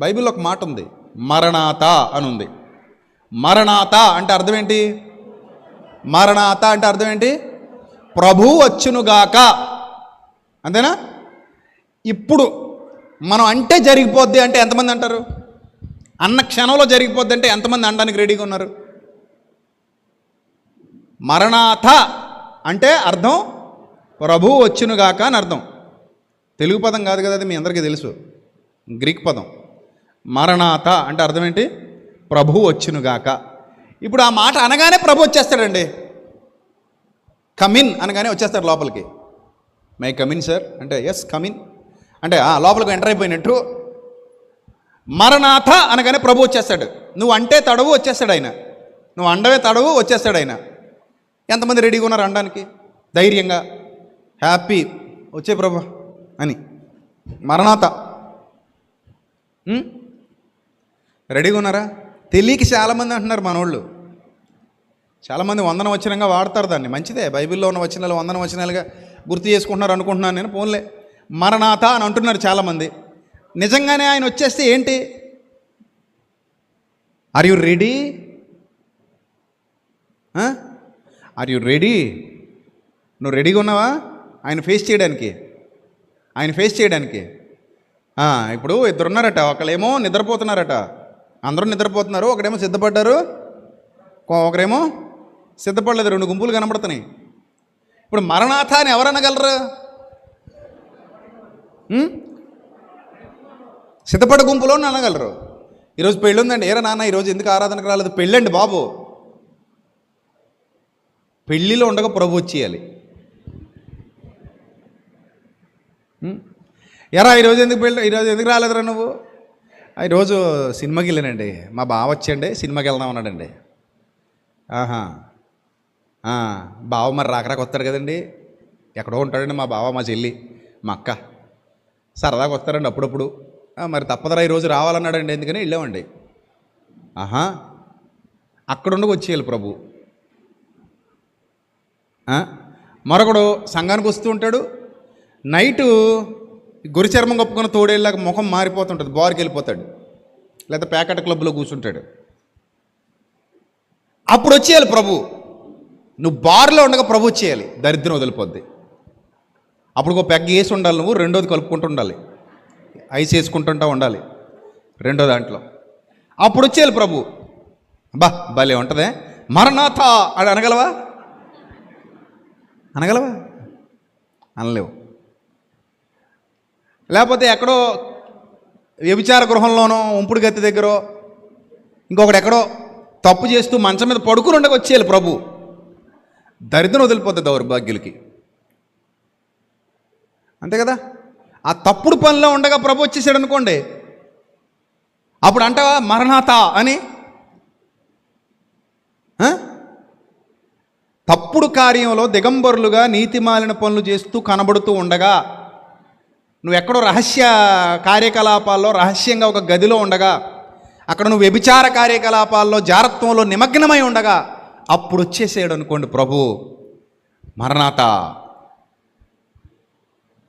బైబిల్లో ఒక మాట ఉంది మరణాత అని ఉంది మరణాత అంటే అర్థం ఏంటి? మరణాత అంటే అర్థం ఏంటి? ప్రభు వచ్చునుగాక అంతేనా? ఇప్పుడు మనం అంటే జరిగిపోద్ది అంటే ఎంతమంది అంటారు? అన్న క్షణంలో జరిగిపోద్ది అంటే ఎంతమంది అనడానికి రెడీగా ఉన్నారు? మరణాథ అంటే అర్థం ప్రభు వచ్చునుగాక అని అర్థం. తెలుగు పదం కాదు కదా అది మీ అందరికీ తెలుసు. గ్రీక్ పదం. మరణాత అంటే అర్థం ఏంటి ప్రభు వచ్చునుగాక. ఇప్పుడు ఆ మాట అనగానే ప్రభు వచ్చేస్తాడండి. కమిన్ అనగానే వచ్చేస్తాడు లోపలికి. May come in sir? అంటే ఎస్ కమిన్. అంటే ఆ, లోపలికి ఎంటర్ అయిపోయినట్టు మరణాథ అనగానే ప్రభు వచ్చేస్తాడు. నువ్వు అంటే తడవు వచ్చేస్తాడు ఆయన. నువ్వు అండవే తడవు వచ్చేస్తాడు ఆయన. ఎంతమంది రెడీగా ఉన్నారు అనడానికి? ధైర్యంగా. హ్యాపీ. వచ్చే ప్రభు అని. మరణాత. రెడీగా ఉన్నారా? తెలియక చాలామంది అంటున్నారు మనోళ్ళు. చాలామంది వందన వచనంగా వాడతారు దాన్ని. మంచిదే. బైబిల్లో ఉన్న వచనాలు వందన వచనాలుగా గుర్తు చేసుకుంటున్నారు అనుకుంటున్నాను నేను. ఫోన్లే మరణాత అని అంటున్నారు చాలామంది. నిజంగానే ఆయన వచ్చేస్తే ఏంటి? Are you ready are you ready నువ్వు రెడీగా ఉన్నావా? ఆయన ఫేస్ చేయడానికి. ఆయన ఫేస్ చేయడానికి. ఇప్పుడు ఇద్దరు ఉన్నారట ఒకళ్ళేమో నిద్రపోతున్నారట. అందరూ నిద్రపోతున్నారు ఒకడేమో సిద్ధపడ్డారు ఒకరేమో సిద్ధపడలేదు రెండు గుంపులు కనబడుతున్నాయి. ఇప్పుడు మరణాథ అని ఎవరనగలరు సిద్ధపడ్డ సిద్ధపడ గుంపులో అనగలరు. ఈరోజు పెళ్ళి ఉందండి ఏరా నాన్న ఈరోజు ఎందుకు ఆరాధనకు రాలేదు? పెళ్ళండి బాబు. పెళ్ళిలో ఉండగా ప్రభు వచ్చేయాలి. ఎరా ఈరోజు ఎందుకు పెళ్ళి ఈరోజు ఎందుకు రాలేదురా నువ్వు? ఈరోజు సినిమాకి వెళ్ళానండి. మా బావ వచ్చండి సినిమాకి వెళ్దాం అన్నాడండి. ఆహా. బావ మరి రాకరాకు వస్తాడు కదండి. ఎక్కడో ఉంటాడండి మా బావ మా చెల్లి మా అక్క. సరదాగా వస్తారండి అప్పుడప్పుడు. మరి తప్పదరా ఈరోజు రావాలన్నాడండి. ఎందుకని వెళ్ళామండి. ఆహా. అక్కడ ఉండగా వచ్చేయాలి ప్రభు. మరొకడు సంఘానికి వస్తూ ఉంటాడు. నైటు గురి చర్మం కప్పుకున్న తోడేళ్ళకి ముఖం మారిపోతుంటుంది బార్కి వెళ్ళిపోతాడు. లేదా ప్యాకెట్ క్లబ్లో కూర్చుంటాడు. అప్పుడు వచ్చేయాలి ప్రభు. నువ్వు బార్లో ఉండగా ప్రభు వచ్చేయాలి. దరిద్రం వదిలిపోద్ది. అప్పుడు ఒక పెగ్గ వేసి ఉండాలి నువ్వు రెండోది కలుపుకుంటూ ఉండాలి. ఐస్ వేసుకుంటుంటా ఉండాలి రెండో దాంట్లో. అప్పుడు వచ్చేయాలి ప్రభు. బా భలే ఉంటుందే. మరణాథ అని అనగలవా? అనగలవా? అనలేవు. లేకపోతే ఎక్కడో వ్యభిచార గృహంలోనో ఉంపుడు గత్తి దగ్గర ఇంకొకటి ఎక్కడో తప్పు చేస్తూ మంచం మీద పడుకుని ఉండగా వచ్చేయాలి ప్రభు. దరిద్రం వదిలిపోతుంది దౌర్భాగ్యులకి. అంతే కదా? ఆ తప్పుడు పనిలో ఉండగా ప్రభు వచ్చేసాడు అనుకోండి. అప్పుడు అంటావా మరణాత అని? తప్పుడు కార్యంలో దిగంబరులుగా నీతిమాలిన పనులు చేస్తూ కనబడుతూ ఉండగా నువ్వు ఎక్కడో రహస్య కార్యకలాపాల్లో రహస్యంగా ఒక గదిలో ఉండగా అక్కడ నువ్వు వ్యభిచార కార్యకలాపాల్లో జారత్వంలో నిమగ్నమై ఉండగా అప్పుడు వచ్చేసాడు అనుకోండి ప్రభు. మరణాత.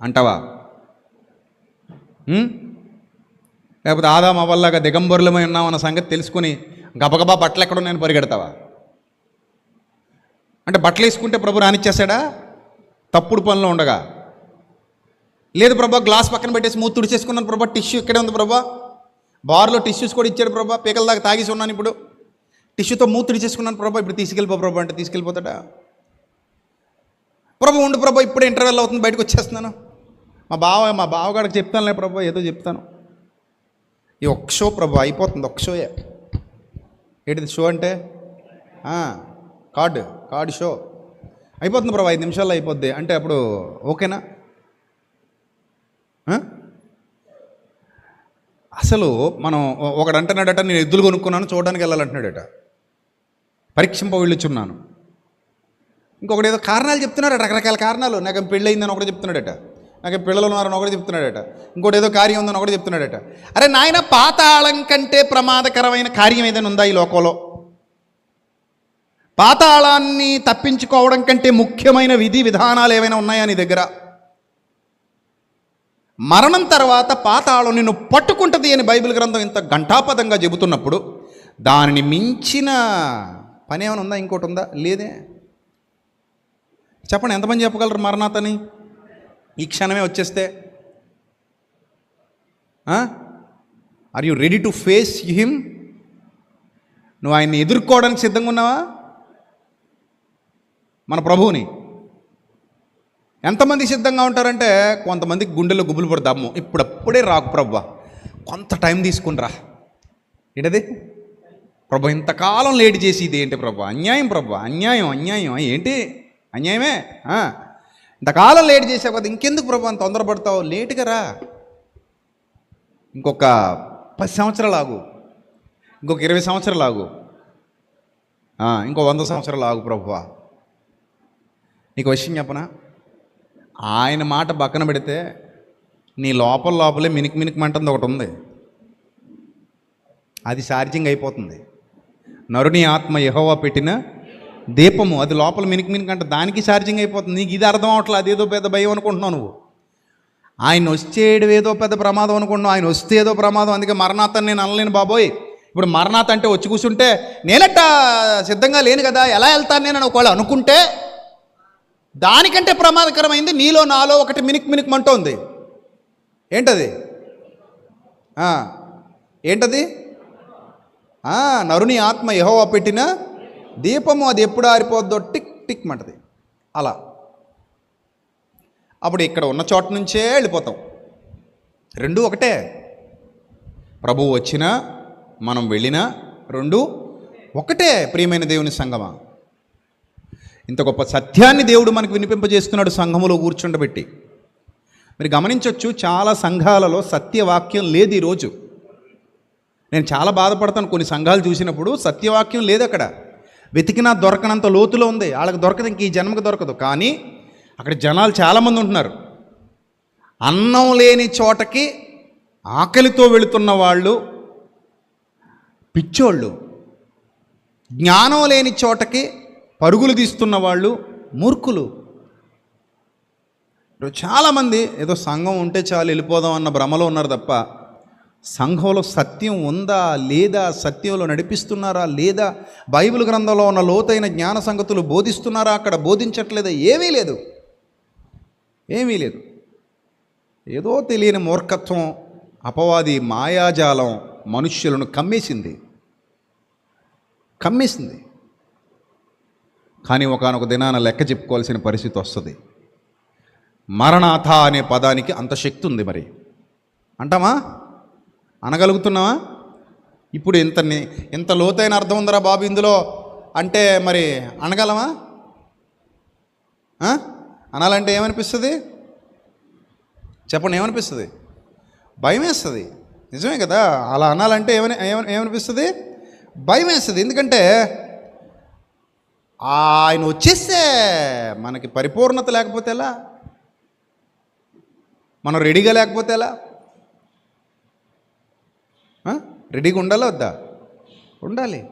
అంటావా? లేకపోతే ఆదాం అవ్వల్లాగా దిగంబరులమై ఉన్నామన్న సంగతి తెలుసుకుని గబగబా బట్టలు ఎక్కడో నేను పరిగెడతావా? అంటే బట్టలు వేసుకుంటే ప్రభు రానిచ్చేసాడా? తప్పుడు పనిలో ఉండగా. లేదు ప్రభా గ్లాస్ పక్కన పెట్టేసి మూతి తుడిచేసుకున్నాను ప్రభా టిష్యూ ఇక్కడే ఉంది ప్రభా. బార్లో టిష్యూస్ కూడా ఇచ్చాడు ప్రభా పీకల దాకా తాగేసి ఉన్నాను ఇప్పుడు. టిష్యూతో మూతి తుడిచేసుకున్నాను ప్రభా ఇప్పుడు తీసుకెళ్ళిపో ప్రభా అంటే తీసుకెళ్ళిపోతాడా? ప్రభు ఉండు ప్రభా ఇప్పుడు ఇంటర్వెల్ అవుతుంది బయటకు వచ్చేస్తున్నాను. మా బావ మా బావగాడికి చెప్తానులే ప్రభా ఏదో చెప్తాను. ఈ ఒక్క షో ప్రభా అయిపోతుంది ఒక్క షోయే ఏంటిది షో అంటే? కార్డు కార్డు షో అయిపోతుంది ప్రభా ఐదు నిమిషాల్లో అయిపోద్ది. అంటే అప్పుడు ఓకేనా? అసలు మనం ఒకడు అంటున్నాడట నేను ఎద్దులు కొనుక్కున్నాను చూడడానికి వెళ్ళాలంటున్నాడట. పరీక్షింప వెళ్ళుచున్నాను ఇంకొకటి ఏదో కారణాలు చెప్తున్నాడు రకరకాల కారణాలు. నాకు పెళ్ళి అయిందని ఒకటి చెప్తున్నాడట. నాకు పిల్లలు ఉన్నారని ఒకటి చెప్తున్నాడట. ఇంకోటి ఏదో కార్యం ఉందని ఒకటి చెప్తున్నాడట. అరే నాయన పాతాళం కంటే ప్రమాదకరమైన కార్యం ఏదైనా ఉందా ఈ లోకంలో? పాతాళాన్ని తప్పించుకోవడం కంటే ముఖ్యమైన విధి విధానాలు ఏమైనా ఉన్నాయా నీ దగ్గర? మరణం తర్వాత పాతాళం నిన్ను పట్టుకుంటుంది అని బైబిల్ గ్రంథం ఇంత ఘంటాపదంగా చెబుతున్నప్పుడు దానిని మించిన పని ఏమైనా ఉందా? ఇంకోటి ఉందా? లేదే. చెప్పండి ఎంతమంది చెప్పగలరు మరణాతని? ఈ క్షణమే వచ్చేస్తే. Are you ready to face him నువ్వు ఆయన్ని ఎదుర్కోవడానికి సిద్ధంగా ఉన్నావా? మన ప్రభువుని. ఎంతమంది సిద్ధంగా ఉంటారంటే కొంతమందికి గుండెలో గుబులు పడదాము ఇప్పుడప్పుడే రాకు ప్రభు కొంత టైం తీసుకునిరా ఏంటది? ప్రభు ఇంతకాలం లేట్ చేసి ఇది ఏంటి ప్రభు? అన్యాయం ప్రభు అన్యాయం అన్యాయం. ఏంటి? అన్యాయమే? ఇంతకాలం లేట్ చేసావు కదా ఇంకెందుకు ప్రభు అంత తొందరపడతావు? లేటుగా రా ఇంకొక పది సంవత్సరాలు ఆగు. ఇంకొక ఇరవై సంవత్సరాలు ఆగు. ఇంకో వంద సంవత్సరాలు ఆగు ప్రభువా నీకు విషయం చెప్పనా? ఆయన మాట పక్కన పెడితే నీ లోపల లోపలే మినికి మినికి మంటుంది ఒకటి ఉంది. అది ఛార్జింగ్ అయిపోతుంది. నరుని ఆత్మ యహోవా పెట్టిన దీపము అది లోపల మినికి మినికి అంటే దానికి ఛార్జింగ్ అయిపోతుంది. నీకు ఇది అర్థం అవట్లేదు అదేదో పెద్ద భయం అనుకుంటున్నావు నువ్వు. ఆయన వచ్చేయడం ఏదో పెద్ద ప్రమాదం అనుకుంటున్నావు ఆయన వస్తే ఏదో ప్రమాదం. అందుకే మరణాతని నేను అనలేను బాబోయ్. ఇప్పుడు మరణాత అంటే వచ్చి కూర్చుంటే నేనట్ట సిద్ధంగా లేను కదా ఎలా వెళ్తాను నేను ఒకవేళ అనుకుంటే దానికంటే ప్రమాదకరమైంది నీలో నాలో ఒకటి మినిక్ మినిక్ మంటోంది ఏంటది? ఏంటది? నరుని ఆత్మ యహోవా పెట్టిన దీపము అది ఎప్పుడు ఆరిపోద్దో టిక్ టిక్ మంటది. అలా. అప్పుడు ఇక్కడ ఉన్న చోట నుంచే వెళ్ళిపోతాం. రెండు ఒకటే. ప్రభువు వచ్చినా మనం వెళ్ళినా రెండు ఒకటే ప్రియమైన దేవుని సంగమా. ఇంత గొప్ప సత్యాన్ని దేవుడు మనకు వినిపింపజేస్తున్నాడు సంఘములో కూర్చుండబెట్టి. మీరు గమనించవచ్చు చాలా సంఘాలలో సత్యవాక్యం లేదు ఈరోజు నేను చాలా బాధపడతాను కొన్ని సంఘాలు చూసినప్పుడు సత్యవాక్యం లేదు అక్కడ. వెతికినా దొరకనంత లోతులో ఉంది. వాళ్ళకి దొరకదు ఇంక ఈ జన్మకు దొరకదు. కానీ అక్కడ జనాలు చాలామంది ఉంటున్నారు. అన్నం లేని చోటకి ఆకలితో వెళుతున్న వాళ్ళు పిచ్చోళ్ళు. జ్ఞానం లేని చోటకి పరుగులు తీస్తున్న వాళ్ళు మూర్ఖులు. చాలామంది ఏదో సంఘం ఉంటే చాలు వెళ్ళిపోదాం అన్న భ్రమలో ఉన్నారు తప్ప సంఘంలో సత్యం ఉందా లేదా సత్యంలో నడిపిస్తున్నారా లేదా బైబిల్ గ్రంథంలో ఉన్న లోతైన జ్ఞాన సంగతులు బోధిస్తున్నారా అక్కడ బోధించట్లేదా ఏమీ లేదు. ఏమీ లేదు. ఏదో తెలియని మూర్ఖత్వం అపవాది మాయాజాలం మనుష్యులను కమ్మేసింది. కమ్మేసింది. కానీ ఒకనొక దినాన లెక్క చెప్పుకోవాల్సిన పరిస్థితి వస్తుంది. మరణాథ అనే పదానికి అంత శక్తి ఉంది మరి. అంటామా? అనగలుగుతున్నావా? ఇప్పుడు ఇంత ఇంత లోతైన అర్థం ఉందరా బాబు ఇందులో. అంటే మరి అనగలమా? అనాలంటే ఏమనిపిస్తుంది? చెప్పండి ఏమనిపిస్తుంది? భయం వేస్తుంది నిజమే కదా. అలా అనాలంటే ఏమని ఏమని ఏమనిపిస్తుంది? భయం వేస్తుంది ఎందుకంటే ఆయన వచ్చేస్తే మనకి పరిపూర్ణత లేకపోతే ఎలా? మనం రెడీగా లేకపోతే ఎలా? రెడీగా ఉండాలా వద్దా? ఉండాలి.